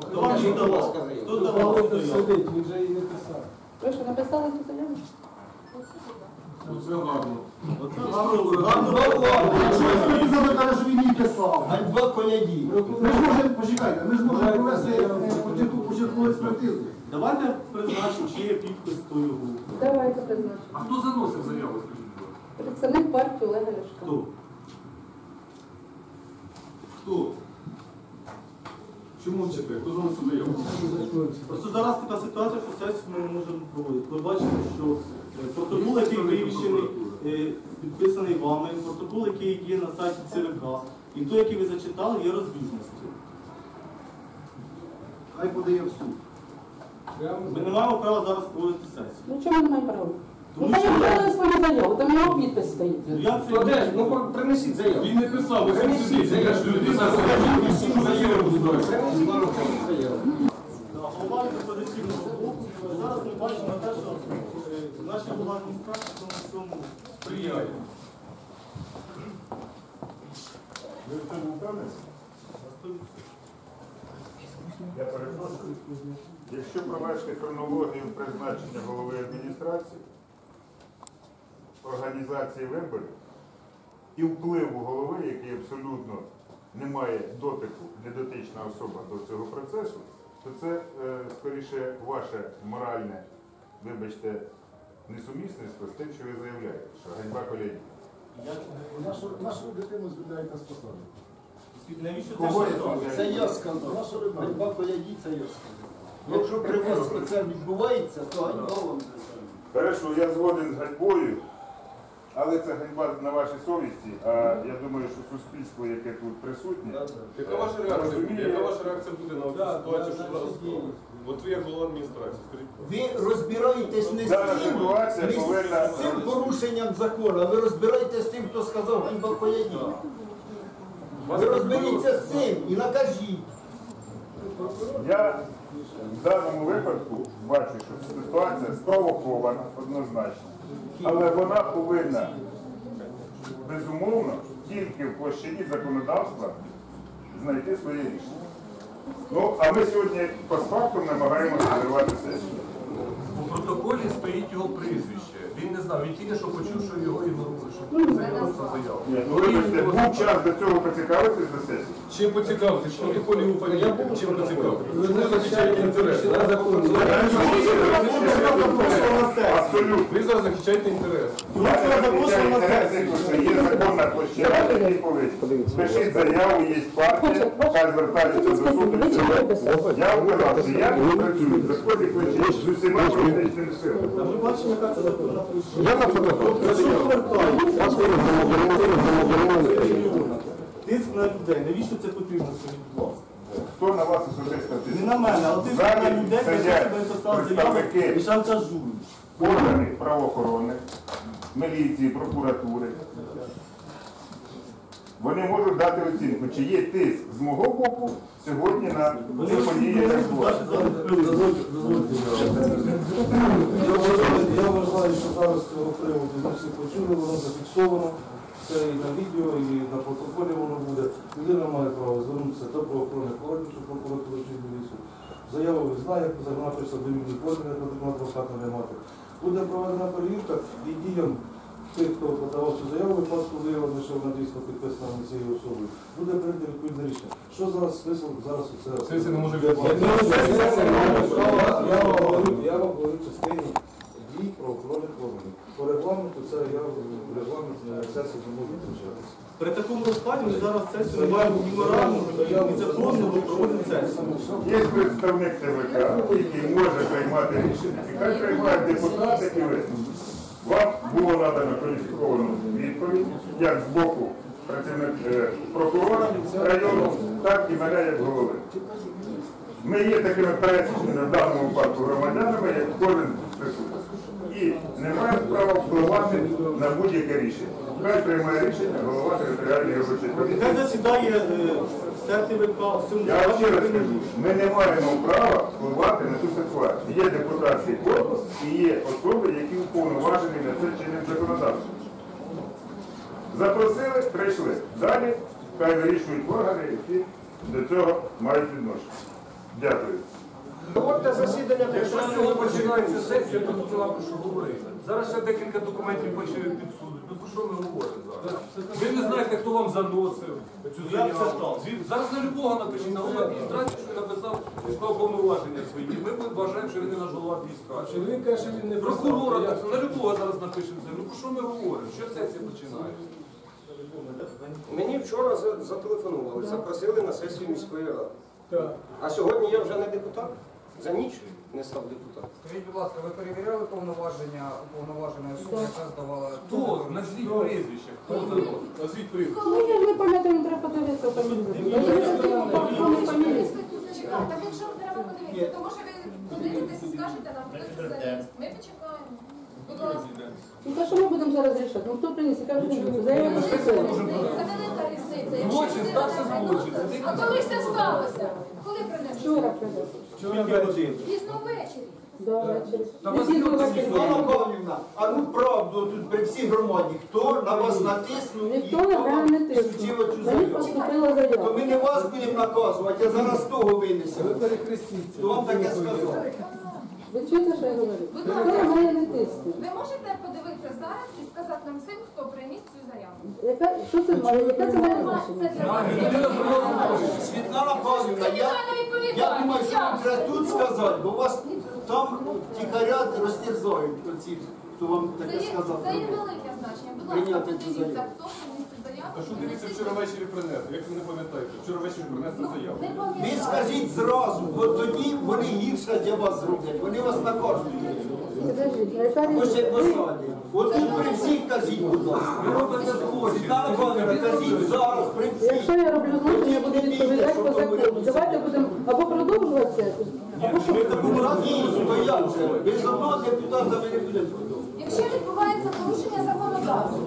Хто вам здавав? Хто здавав Павло цю заяву? сидить, він же її не писав. Ви що написали цю заяву? Оце гарно. Оце гарно, гарно, Якщо експертиза каже, що він її писав. Ганьба коляді. Ми ж можемо, почекайте, ми ж можемо провести е, початку- початкову експертизу. Давайте призначимо, чи є підпис тої групи. Давайте призначимо. А хто заносив заяву, скажіть, будь ласка? Представник партії Олега Ляшка. Хто? Хто? Чому? Хто заносив заяву? Просто зараз така ситуація, що сесію ми не можемо проводити. Ви бачите, що е, протокол, який вивішений, е, підписаний вами, протокол, який є на сайті ЦВК, і той, який ви зачитали, є розбіжності. Хай подає в суд. Ми не маємо права зараз проводити сесію. Ну чому немає права? Ну там подали свою заяву, там його підпис стоїть. Ну, я це Де? Ну принесіть заяву. Він не писав, він Принесіть Я ж людина, Принесіть заяву збирає. Принесіть заяву. голова опозиційного блоку. Зараз ми бачимо те, що е, наші цьому Сприяє. Ви в цьому впевнені? Я перепрошую. Якщо провести хронологію призначення голови адміністрації, організації виборів і впливу голови, який абсолютно не має дотику, недотична особа до цього процесу, то це е, скоріше ваше моральне, вибачте, несумісництво з тим, що ви заявляєте, що ганьба колеги. Нашу, нашу дитину звільняєте з посади. навіщо це Кого я ще? Це я скандал. Нашу ви Ганьба коляді, це я скандал. Якщо при вас це відбувається, то ганьба вам це. Хорошо, я згоден з ганьбою, але це ганьба на вашій совісті, а я думаю, що суспільство, яке тут присутнє, Яка ваша реакція буде? Яка ваша реакція буде на цю ситуацію, що зараз? От ви як голова адміністрації, скажіть. Ви розбираєтесь не з тим, не з цим порушенням закону, а ви розбираєтесь з тим, хто сказав ганьба коляді. Ви розберіться з цим і накажіть. Я в даному випадку бачу, що ситуація спровокована однозначно, але вона повинна безумовно тільки в площині законодавства знайти своє рішення. Ну, а ми сьогодні по факту намагаємося зірвати сесію. протоколі стоїть його прізвище. Він не знав, він тільки що почув, що його ігнорують, що це просто заяву. Ні, ну вибачте, був час до цього поцікавитись до сесії. Чим поцікавитись? Що протоколі у фамілії? Чим поцікавитись? Ви захищаєте інтерес. Абсолютно. Ви зараз захищаєте інтерес. Ну, це запрошено на сесію. Є законна площадка. Пишіть заяву, є партія, хай звертається до суду. Я вам казав, що я працюю, заході плечі з усіма політичними А силами. ми бачимо, яка це законна. Я на повертається? Тиск на людей. Навіщо це потрібно, скажіть, будь ласка? Хто на вас особисто Не на мене, але тиск на людей, які поставили заяву і шантажують. Органи правоохоронних, міліції, прокуратури. Вони можуть дати оцінку, чи є тиск з мого боку сьогодні на ці події, не зараз Я вважаю, що зараз цього приводу ми всі почули, воно зафіксовано. Це і на відео, і на протоколі воно буде. Людина має право звернутися до правоохоронних органів, щоб прокуратура чи міліцію. Заяву ви знаєте, вона пише до мені органів, потрібно адвоката не мати. Буде проведена перевірка і діям тих, хто подавав цю заяву, випадку виявлено, що вона дійсно підписана на цією особою. Буде прийнято відповідне рішення. Що зараз смисл зараз у це? Сесія не може Я відбуватися. я вам говорю, я вам говорю частині дій правоохоронних органів. По регламенту це я регламент на сесії не можу включатися. При такому розкладі ми зараз сесію не маємо ні морального, ні законного проводити сесію. Є представник ТВК, який може приймати рішення. І хай приймають депутати і ви. Вам було надано кваліфіковану відповідь, як з боку працівник е, прокурора району, так і мене як голови. Ми є такими пересічними в даному випадку громадянами, як кожен присутній. І не маємо права впливати на будь-яке рішення. Хай приймає рішення голова територіальної виборчої комісії. Нехай засідає е, СРТВК, Я ще раз кажу, ми не маємо права впливати на цю ситуацію. Є депутатський корпус і є особи, які уповноважені на це чинним законодавством. Запросили, прийшли. Далі хай вирішують органи, які до цього мають відношення. Дякую. Проводьте засідання, Якщо з цього починається сесія, то тут нема про що говорити. Зараз ще декілька документів хоче підсудити. Ну про що ми говоримо зараз? Ви не знаєте, хто вам заносив цю заяву. Звід- Зараз на любого напишіть, на голову адміністрації, що написав склав повноваження свої. Ми вважаємо, що він не наш голова адміністрації. Він каже, що він не Прокурора так, само, на любого зараз напишемо це. Ну про що ми говоримо? Що сесія починає? Мені вчора за- зателефонували, запросили на сесію міської ради. А сьогодні я вже не депутат. За ніч не став депутатом. Скажіть, будь ласка, ви перевіряли повноваження уповноваженої особи, яка здавала Хто? Назвіть прізвище, хто заносив? Назвіть прізвище. Ну, я не пам'ятаю, мені треба подивитися фамілію. Я не знаю, по фамілії. Чекай, так якщо вам треба подивитися, то може ви подивитесь і скажете нам, хто це заніс. Ми почекаємо. Будь ласка. Ну, то що ми будемо зараз рішати? Ну, хто приніс? Яка? Заяву не Це велика різниця. Злочин, стався злочин. А коли це сталося? Коли принесли? Вчора принесли. Скільки годин? Пізно ввечері. Та вас. Світлана Павлівна, а ну правду тут при всій громаді, хто на вас натиснув і Ніхто хто мене не вам тиснув. всучив цю Мені заяву? поступила То заява. ми не вас будемо наказувати, а зараз того винесемо. перехрестіться. Хто вам таке сказав? Ви чуєте, що я говорю? Будь Хто ласка. на мене не тисне? Ви можете подивитися зараз і сказати нам всім, хто приніс цю заяву? Яка, що це має? Яке це має Це значення? для вас. Світлана Павлівна, я, я думаю, що вам треба тут сказати, бо вас там тихаря розтерзають оці, хто вам таке сказав. це є велике значення. Будь ласка, подивіться, хто приніс цю заяву. А що дивіться, вчора ввечері принесли? Як ви не пам'ятаєте? Вчора ввечері принесли Ну, заяву. Ви скажіть зразу, бо тоді вони гірше для вас зроблять, вони вас яка Ось різниця? посаді. От тут при всіх кажіть, будь ласка. Ви робите злочин. Світлана Павлівна, кажіть зараз при всіх. Якщо я роблю злочин, я буду відповідати по закону. Давайте будемо або продовжувати це, або що. Ми такому разі стоять вже. Без одного депутата ми не будемо продовжувати. Якщо відбувається порушення законодавства,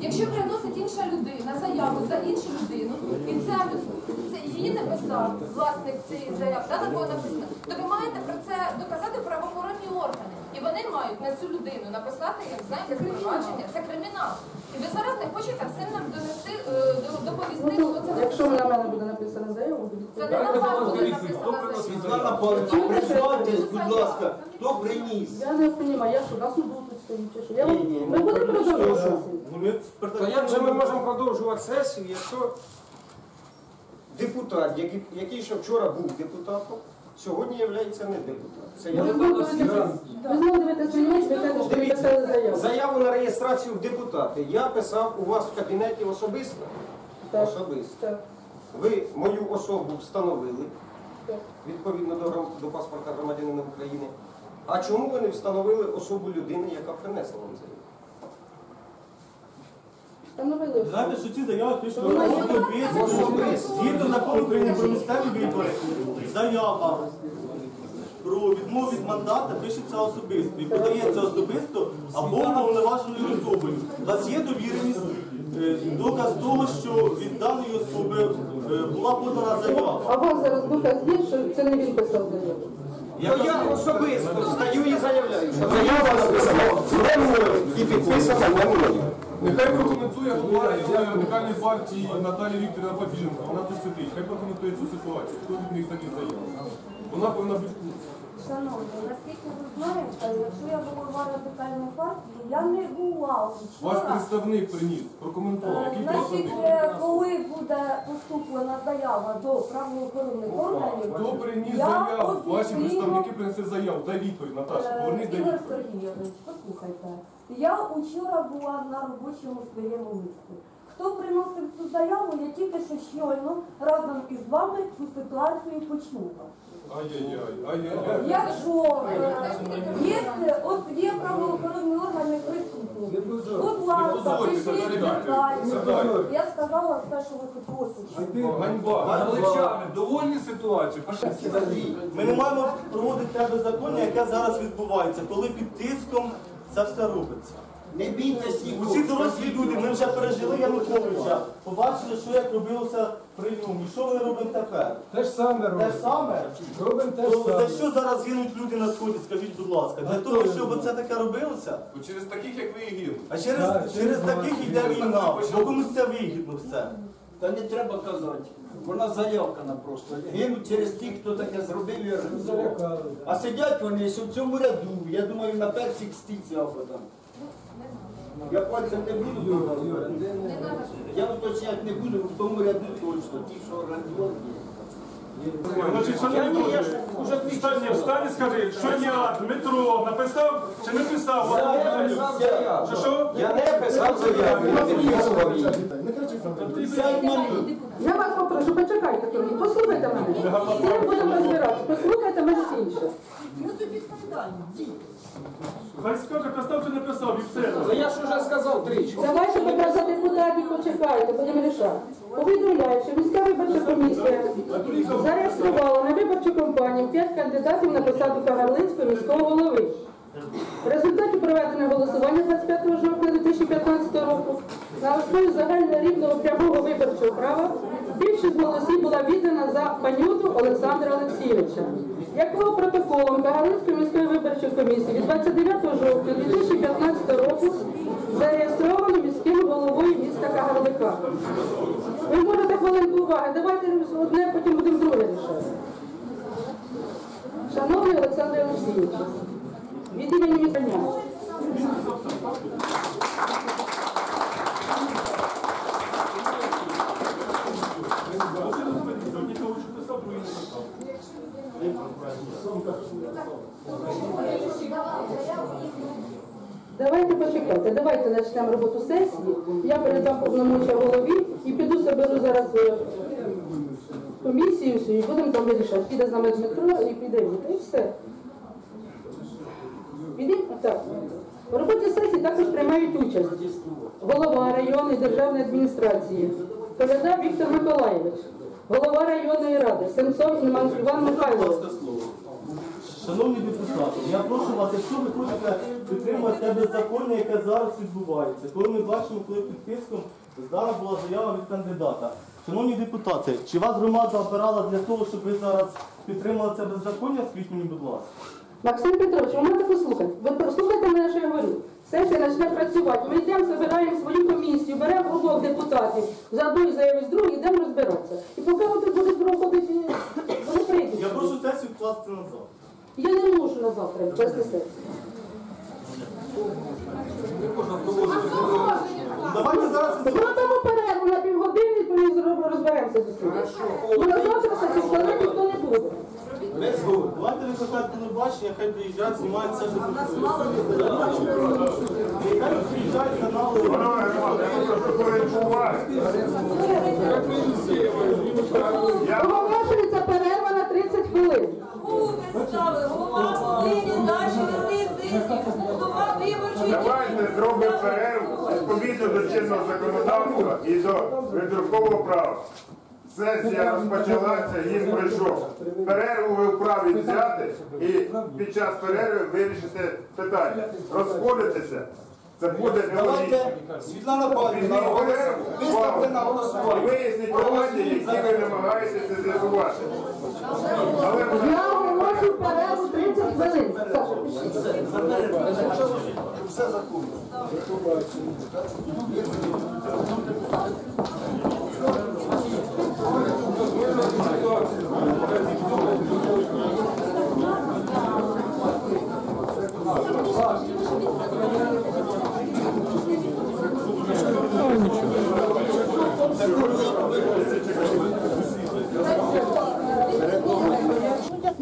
якщо приносить інша людина заяву за іншу людину, і ця це її написав власник цієї заяви, да, на кого написано, то ви маєте про це доказати правоохоронні органи. І вони мають на цю людину написати, як знаєте, звинувачення. Це кримінал. І ви зараз не хочете все нам донести, е, доповісти, Ну, хто це то, якщо на мене буде написана заява, буде Це не на вас буде написана заява. Світлана Павлівна, будь ласка, хто приніс? Я не розумію, я що, на суду тут чи що? Я вам- ні, Ми ну, будемо продовжувати? Ну, То як же ми можемо продовжувати сесію, якщо депутат, який, який ще вчора був депутатом, сьогодні є не депутат? Це я. Ви знову дивитеся, ви знову дивитеся на мене, ви кажете, що ви Дивіться, заяву. заяву на реєстрацію в депутати я писав у вас в кабінеті особисто. Так. Особисто. Так, Ви мою особу встановили так. відповідно до, грам- до паспорта громадянина України. А чому ви не встановили особу людини, яка принесла вам заяву? Встановили. Знаєте, що ці заяви пишуть особисто, згідно закону України про місцеві вибори, заява про відмову від мандата пишеться особисто і подається особисто або уповноваженою особою. У вас є довіреність, е, доказ того, що від даної особи е, була подана заява. А у вас зараз доказ є, що це не він писав заяву? То я особисто стаю і заявляю, що заява написана не мною і підписана не мною. Нехай прокоментує голова радикальної партії Наталія Вікторівна Папіженко. Вона тут сидить. Хай прокоментує цю ситуацію. Хто від них такі заяв? Вона повинна бути. Шановні, наскільки ви знаєте, якщо я голова радикальної партії, я не була Ваш вчора. представник приніс. Прокоментує. Е, Який Значить, представник? е, коли буде поступлена заява до правоохоронних органів, Хто приніс я заяву? Ваші офіційно- представники принесли заяву. Дай відповідь, Наташа. Е, Повернись до Ігор відповідь. Сергійович, послухайте. Я вчора була на робочому своєму місці. Хто приносив цю заяву, я тільки що щойно разом із вами цю ситуацію почула. Якщо є, от є правоохоронні органи присутні, будь ласка, пишіть детальні. Я сказала все, що ви почути. Ганьба. Галичани, довольні ситуацією? Ми не маємо проводити те беззаконня, яке зараз відбувається, коли під тиском це все робиться. Не бійтесь нікого. Усі дорослі люди, ми вже пережили Януковича, побачили, що як робилося при ньому. І що вони роблять тепер? Те ж саме Те ж саме? Робимо те То за що зараз гинуть люди на сході, скажіть, будь ласка? Для того, щоб це таке робилося? Через таких, як ви і гинуть. А через, через таких йде війна, бо комусь це вигідно все. Та не треба казати. Вона заявкана просто. Гинуть через тих, хто таке зробив і організував. А сидять вони ось у цьому ряду, я думаю, на перших стільцях там. Я пальцем не буду. Я уточняти не буду, в тому ряду точно, ті, що організували. Значить, шановні. Встань, встань і скажи, що я, Дмитро, написав чи не писав? Я не писав заяву. Що, що? Я не писав заяву, я підписував її. Сядь. Я вас попрошу, почекайте трохи, послухайте мене. Цим будемо розбиратися, послухайте мене інше. Хай скаже, писав чи не писав, і все. Ну я ж уже сказав тричі. Давайте поки за депутатів почекайте, будемо рішати. Повідомляю, що міська виборча комісія зареєструвала на виборчу кампанію 5 кандидатів на посаду Кагарлицького міського голови. В результаті проведення голосування 25 жовтня 2015 року на основі загальнорівного прямого виборчого права більшість голосів була віддана за панюту Олександра Олексійовича, якого протоколом Кагалицької міської комісії від 29 жовтня 2015 року зареєстровано міським головою міста Кагарлика. Ви можете хвилинку уваги, давайте одне, потім будемо друге рішати. Шановний Олександр Олексійович, від імені міста. Давайте почекайте, давайте почнемо роботу сесії. Я передам голові і піду соберу зараз е, комісію і будемо там вирішати. Піде з нами Дмитро і піде і все. Підемо? Так. В роботі сесії також приймають участь голова районної державної адміністрації, Коляда Віктор Миколаєвич, голова районної ради, Семцов Іван Іван Михайлович. Шановні депутати, я прошу вас, якщо ви хочете підтримувати те беззаконня, яке зараз відбувається, коли ми бачимо, коли під тиском здана була заява від кандидата, Шановні депутати, чи вас громада обирала для того, щоб ви зараз підтримали це беззаконня? Скажіть мені, будь ласка. Максим Петрович, ви можете послухати. Ви послухайте мене, що я говорю. Сесія почне працювати. Ми йдемо, збираємо свою комісію, беремо обох депутатів за одну заяву з другої, йдемо розбиратися. І поки вони будуть проходити, вони прийдуть. Я прошу сесію вкласти назад. Я не можу на завтра вести сесію. Давайте зараз Зробимо перерву на півгодини, то ми розберемося з усім. Бо на завтра сесію складати ніхто не буде. Давайте викликати телебачення, хай приїжджають, знімають це, що Хай приїжджають канали. Панове громади, я прошу хвилинку уваги. Я Оголошується перерва на 30 хвилин. Давайте зробимо перерву відповідно до чинного законодавства і до видрукового права. Сесія розпочалася, їм пройшов. Перерву ви вправі взяти і під час перерви вирішите питання. Розходитеся. Це буде. Давайте, Світлана Павлівна, виставте на голосування. виясніть питання, які ви намагаєтеся з'ясувати. Але Я оголошую перерву 30 хвилин. Все законно. Як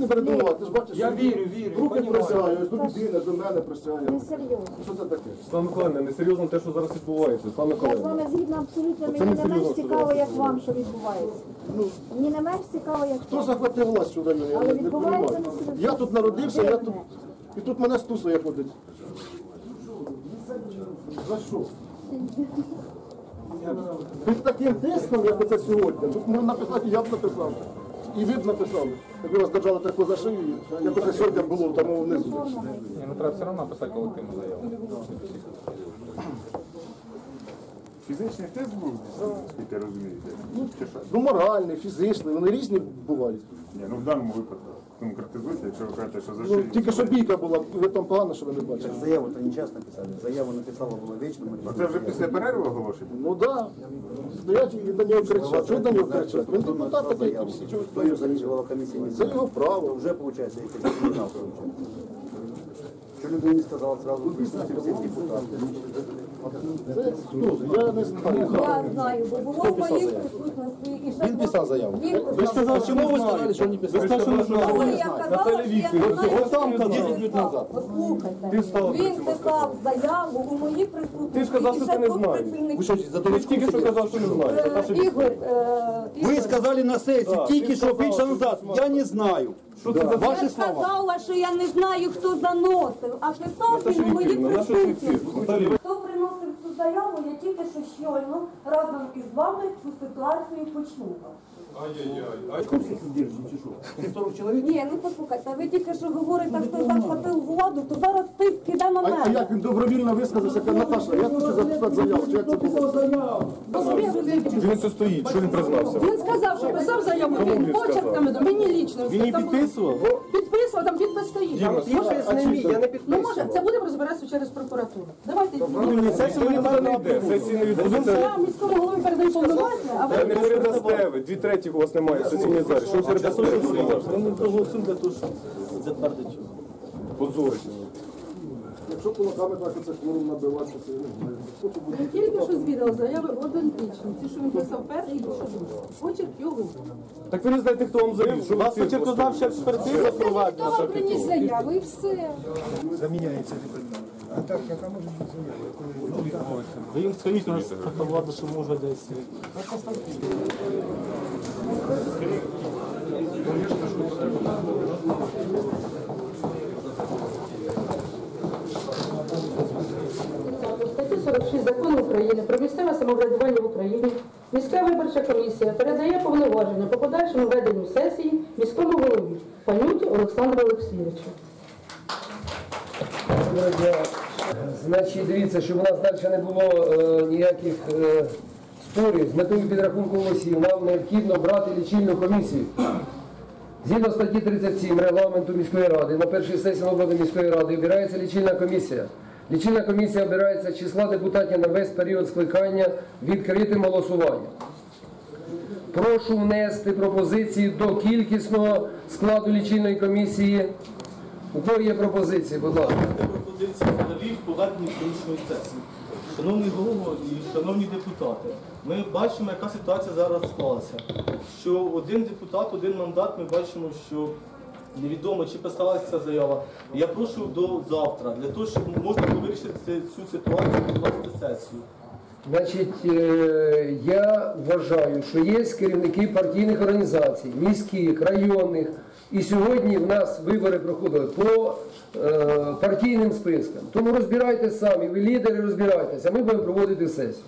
не передумувати? Ти ж бачиш, Я вірю, вірю. руки понімаю. присягаю, ось тут людина до мене присягає. Що це таке? Слава Миколаївна, несерйозно те, що зараз відбувається. Слава Я з вами згідно абсолютно, мені не не менш серйозно, цікаво, як вам, що відбувається. Мені не менш цікаво, як Хто вам. захватив власть сюди мене? Я Але не- не відбувається розумію. на Я тут народився, я тут. І тут мене стусує ходить. За що? Під таким тиском, як оце сьогодні, тут можна написати, я б написав. І ви б написали. Якби вас держали таку за шию, як це сьогодні було там внизу. Ні, ну треба все одно написати колективну заяву. Фізичний тест був, скільки розумієте? Чи що? Ну, моральний, фізичний, вони різні бувають. Ні, ну в даному випадку конкретизуйте, якщо ви кажете, що за Ну, шию. тільки що бійка була, ви там погано, що ви не бачите. Заяву то не час написали. Заяву написала була вічно. Ну, Це вже після перерви оголошення? Ну так. Да. Стоять і на нього кричать. Чого на нього кричать? Він депутат такий, як і всі. Чого Хто його зареєструвала комісія? не Це знає. його право. Вже виходить, якийсь кримінал виходить. Що людині сказала зразу, виступити всі депутати. Це хто? Я не знаю. Я знаю, бо було в моїй присутності і ще Він писав заяву. Він Ви писав. сказали, чому ви сказали, що не писали? Ви сказали, що не знали. Я казала, що я не знаю, От там що казав, він 10 минут писав. Послухайте. Ти стала Він писав заяву у моїй присутності. Ти ж казав, що ти не знаєш. Ви що, за Ти тільки що казав, що не знаєш. Е, Ігор, е, Ви Ігор, сказали на сесії тільки що півчаса назад. Я не знаю. Що це за я Ваші слова. сказала, що я не знаю, хто заносив, а писав Наташа він у моїй Вікторівна, наша присутності. Хто заяву, я тільки що щойно разом із вами цю ситуацію почула. Ай-яй-яй. Ні, ну послухайте, ви тільки що говорите, хто захватив владу, то зараз тиск іде на А, а мене. як він добровільно висказався, каже, Наташа, я хочу записати заяву. Чи як це було? Він це стоїть, що він признався? Він сказав, що писав заяву він почерками до мені лічно. Він її підписував? Підписував, там підпис стоїть. Не я не Ну може, це будемо розбиратися через прокуратуру. Давайте Сесія не йде, сесії не відбудеться. я міському голові передаю повноваження, а Та не передасте ви, дві треті у вас немає в сесійній залі. Що ви передасте? Ми не проголосуємо для того, щоб затвердити. Позорище. Якщо кулаками так оце кворум набиватися, це я не знаю. Бути я тільки що звідала заяви одентичні. Ті, що він писав перший, і що другий. Почерк його. Так ви не знаєте, хто вам завів, що вас почеркознавча експертиза. Хто вам приніс заяву і все. Ви їм скажіть, у нас така влада, що може десь. Статті 46 закону України про місцеве самоврядування в Україні міська виборча комісія передає повноваження по подальшому веденню сесії міському голові Панюті Олександру Олексійовичу. Значить, дивіться, щоб у нас далі не було е, ніяких е, поряд з метою підрахунку голосів нам необхідно брати лічильну комісію. Згідно статті 37 регламенту міської ради на першій сесії обласної міської ради обирається лічильна комісія. Лічильна комісія обирається числа депутатів на весь період скликання відкритим голосуванням. Прошу внести пропозиції до кількісного складу лічильної комісії. У кого є пропозиції, будь ласка. пропозиції взагалі проведення сьогоднішньої сесії. Шановний голово і шановні депутати, ми бачимо, яка ситуація зараз склалася. Що один депутат, один мандат, ми бачимо, що невідомо, чи писалася ця заява. Я прошу до завтра, для того, щоб можна було вирішити цю- ситуацію, провести сесію. Значить, е, я вважаю, що є керівники партійних організацій, міських, районних. І сьогодні в нас вибори проходили по е, партійним спискам. Тому розбирайтеся самі, ви лідери розбирайтеся, ми будемо проводити сесію.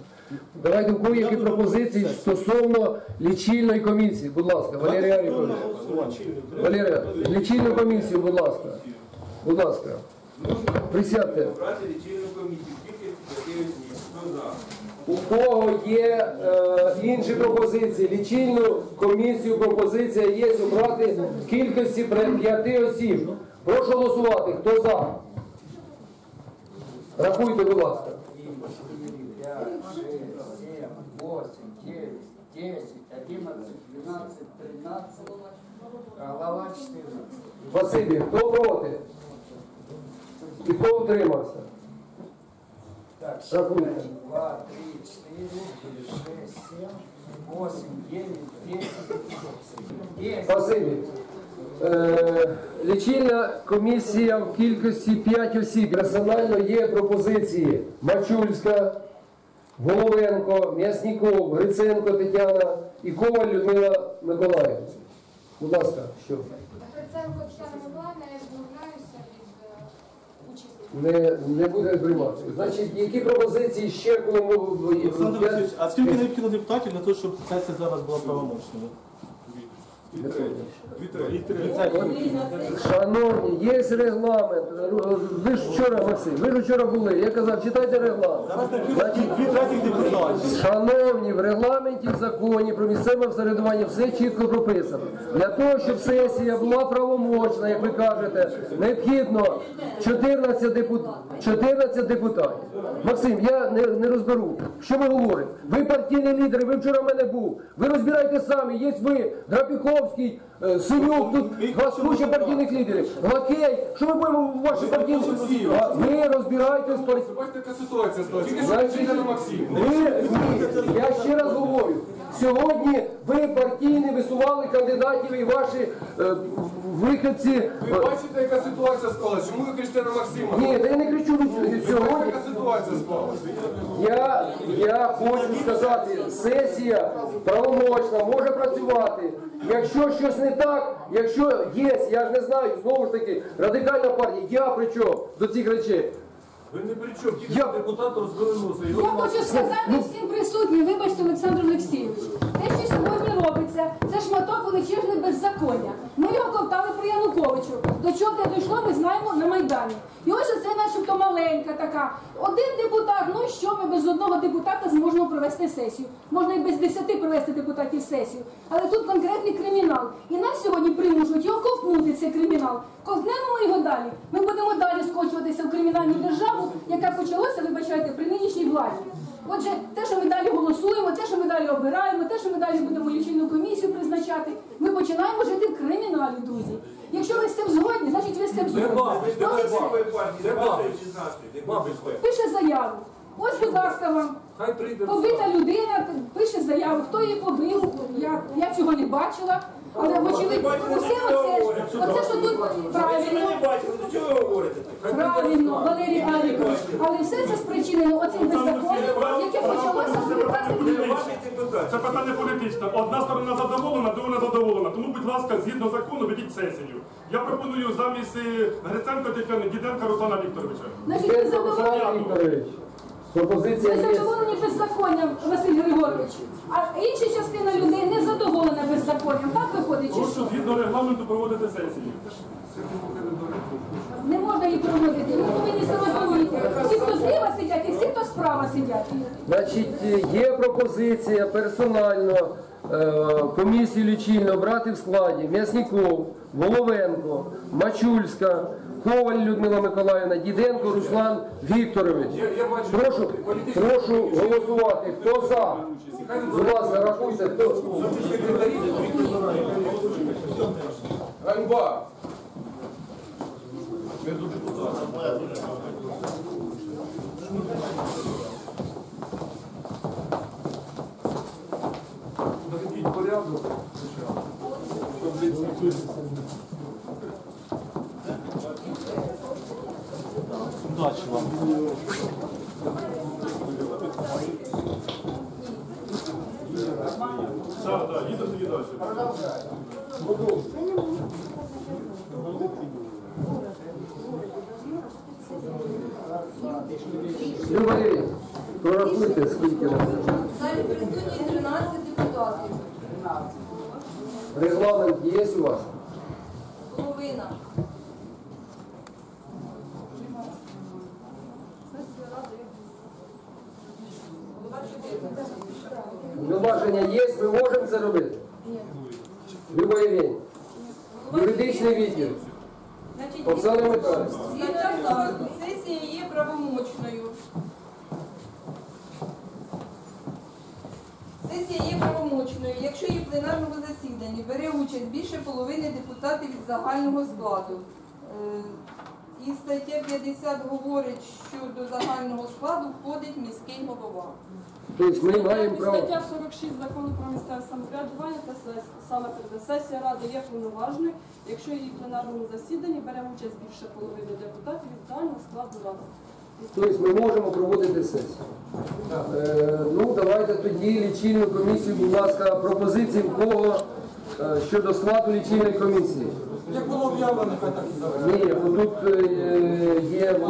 Давайте у кого які пропозиції стосовно лічильної комісії. Будь ласка, Валерій Арікович. Валерія, лічильну комісію, будь ласка. Будь ласка. Присядьте. Лічильну комісію, тільки такий днів. Хто за? У кого є е, інші пропозиції? Лічильну комісію пропозиція є обрати в кількості п'яти осіб. Прошу голосувати. Хто за? Рахуйте, будь ласка. 5, 6, 7, 8, 9, 10, 11, 12, 13, глава 14. Василій, хто проти? І хто утримався? Так, Рахуйте. 2, 3, 4, 6, 7, 8, 9, 10, 10. Василій. Е, лічильна комісія в кількості 5 осіб. Персонально є пропозиції Мачульська, Головенко, М'ясніков, Гриценко Тетяна і Коваль Людмила Миколаївна. Будь ласка, що? Гриценко Тетяна Миколаївна, я відмовляюся від е, участі. Не, не буде зриватися. Значить, які пропозиції ще коли ми... Олександр Васильович, а скільки необхідно депутатів для того, щоб сесія зараз була правомочною? Шановні, є регламент. Ви ж вчора, Максим, ви ж вчора були. Я казав, читайте регламент. Значить. Шановні, в регламенті, в законі про місцеве самоврядування все чітко прописано. Для того, щоб сесія була правомочна, як ви кажете, необхідно 14 депутатів. 14 депутатів. Максим, я не, не розберу. Що ви говорите? Ви партійні лідери, ви вчора в мене був. Ви розбирайте самі, є ви, Драпіковський, е, Синюк, тут вас куча партійних лідерів. Лакей, що ми будемо в ваші партійні? Ви партійними. Бачите, яка ситуація стала. Тільки що Значить, прийде на ви, ні, я ще раз говорю. Сьогодні ви партійні висували кандидатів і ваші е, виходці. Ви бачите, яка ситуація склалася? Чому ви кричите на Максима? Ні, та я не кричу Ви бачите, сьогодні. яка ситуація склалася? Я, я хочу сказати, сесія правомочна, може працювати. Якщо щось не так, якщо є, я ж не знаю, знову ж таки, радикальна партія, я при чому до цих речей? Ви не при чому, тільки Я- депутат розбили носа. Я хочу сказати всім присутнім, вибачте, Олександр Олексійович, те, що сьогодні робиться, це шматок величезне беззаконня. Ми його ковтали при Януковичу. До чого це дійшло, ми знаємо на Майдані. І ось оце начебто маленька така. Один депутат, ну і що ми без одного депутата зможемо провести сесію? Можна і без десяти провести депутатів сесію. Але тут конкретний кримінал. І нас сьогодні примушують його ковтнути, цей кримінал. Ковтнемо ми його далі. Ми будемо далі скочуватися в кримінальну державу, яка почалася, вибачайте, при нинішній владі. Отже, те, що ми далі голосуємо, те, що ми далі обираємо, те, що ми далі будемо лічильну комісію призначати, ми починаємо жити в криміналі, друзі. Якщо ви з цим згодні, значить ви з цим згодні. Пише заяву. Ось, будь ласка, вам. Побита людина пише заяву, хто її побив, я, я цього не бачила. Але вочевидь, усе оце, оце, що тут правильно, правильно, Валерій Алікович, але все це спричинено оцим беззаконням, яке почалося з 19 років. Це питання політичне. Одна сторона задоволена, друга не задоволена. Тому, будь ласка, згідно закону, ведіть сесію. Я пропоную замість е, Гриценко Тетяни Діденка Руслана Вікторовича. Значить, задоволені? Вікторович, Пропозиція Ми є. задоволені беззаконням, Василь Григорович. А інша частина людей не задоволена беззаконням. Так виходить, чи Прошу що? згідно регламенту проводити сесію. Не можна її проводити. Ми повинні самостійно. Всі, хто зліва сидять, і всі, хто справа сидять. Значить, є пропозиція персонально е, комісію лічильно брати в складі М'ясніков, Головенко, Мачульська, Коваль Людмила Миколаївна, Діденко Руслан Вікторович. Прошу, прошу голосувати. Хто за? Будь ласка, рахуйте, хто. Ганьба! Наведіть порядок. Удачі вам. Так, так, їдемо тоді далі. Люба Ірина, скільки нас. Залі присутні 13 депутатів. Регламент є у вас? Половина. Зауваження є, ми можемо це робити? Люба Євгенія. Юридичний відділ. Оксана Михайлівна. Стаття 40. Сесія є правомочною. Якщо її в пленарному засіданні бере участь більше половини депутатів від загального складу. Е, І стаття 50 говорить, що до загального складу входить міський голова. Тобто ми маємо право. Стаття 46 закону про місцеве самоврядування та саме сесія ради є повноважною, якщо її в пленарному засіданні бере участь більше половини депутатів від загального складу ради. Тобто ми можемо проводити сесію. Е, ну, давайте тоді лічильну комісію, будь ласка, пропозиції в кого е, щодо складу лічильної комісії. Ні, бо тут е, є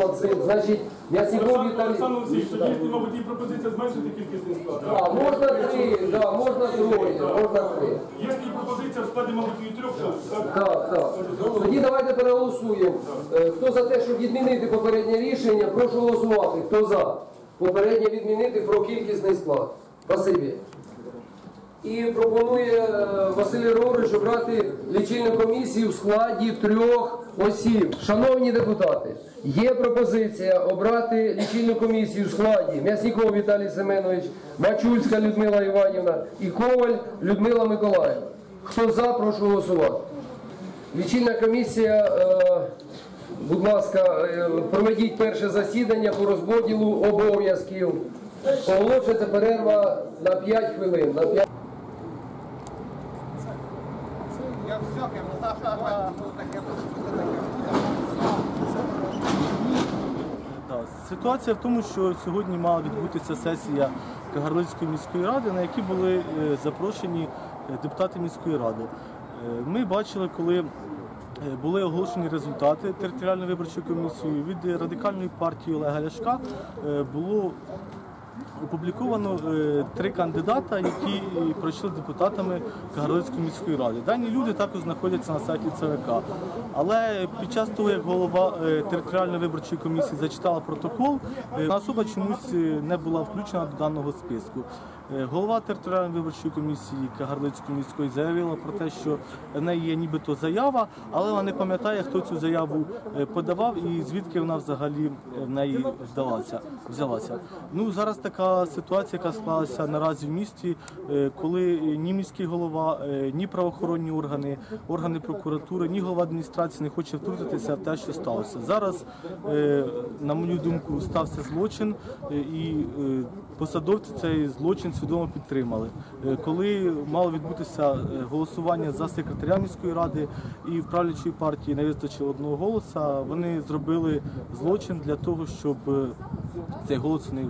Максим, значить, М'ясников Олександр Віталій. Олександр Олексійович, тоді, мабуть, і пропозиція зменшити кількість склад. А, можна три, да, можна троє, можна три. Якщо і пропозиція в складі, мабуть, і трьох, так? Так, так. Тоді давайте переголосуємо. Е, Хто за те, щоб відмінити попереднє рішення, прошу голосувати. Хто за? Попереднє відмінити про кількісний склад. Спасибі. І пропонує е, Василь Григорович обрати лічильну комісію в складі трьох осіб. Шановні депутати, є пропозиція обрати лічильну комісію в складі М'ясніков Віталій Семенович, Мачульська Людмила Іванівна і Коваль Людмила Миколаївна. Хто за, прошу голосувати. Лічильна комісія, е, будь ласка, е, проведіть перше засідання по розподілу обов'язків. Оголошується перерва на 5 хвилин. На 5... Ситуація в тому, що сьогодні мала відбутися сесія Кагарлицької міської ради, на якій були е, запрошені е, депутати міської ради. Е, Ми бачили, коли були оголошені результати територіальної виборчої комісії від радикальної партії Олега Ляшка було опубліковано е, три кандидата, які е, пройшли депутатами Кагарлицької міської ради. Дані люди також знаходяться на сайті ЦВК. Але під час того, як голова е, територіальної виборчої комісії зачитала протокол, на особа чомусь е, не була включена до даного списку. Е, Голова територіальної виборчої комісії Кагарлицької міської заявила про те, що в неї є нібито заява, але вона не пам'ятає, хто цю заяву е, подавав і звідки вона взагалі е, в неї вдалася, взялася. Ну зараз така ситуація, яка склалася наразі в місті, коли ні міський голова, ні правоохоронні органи, органи прокуратури, ні голова адміністрації не хоче втрутитися в те, що сталося. Зараз, на мою думку, стався злочин, і посадовці цей злочин свідомо підтримали. Е, Коли мало відбутися е, голосування за секретаря міської ради і в правлячої партії не вистачило одного голоса, вони зробили злочин для того, щоб е, цей голос не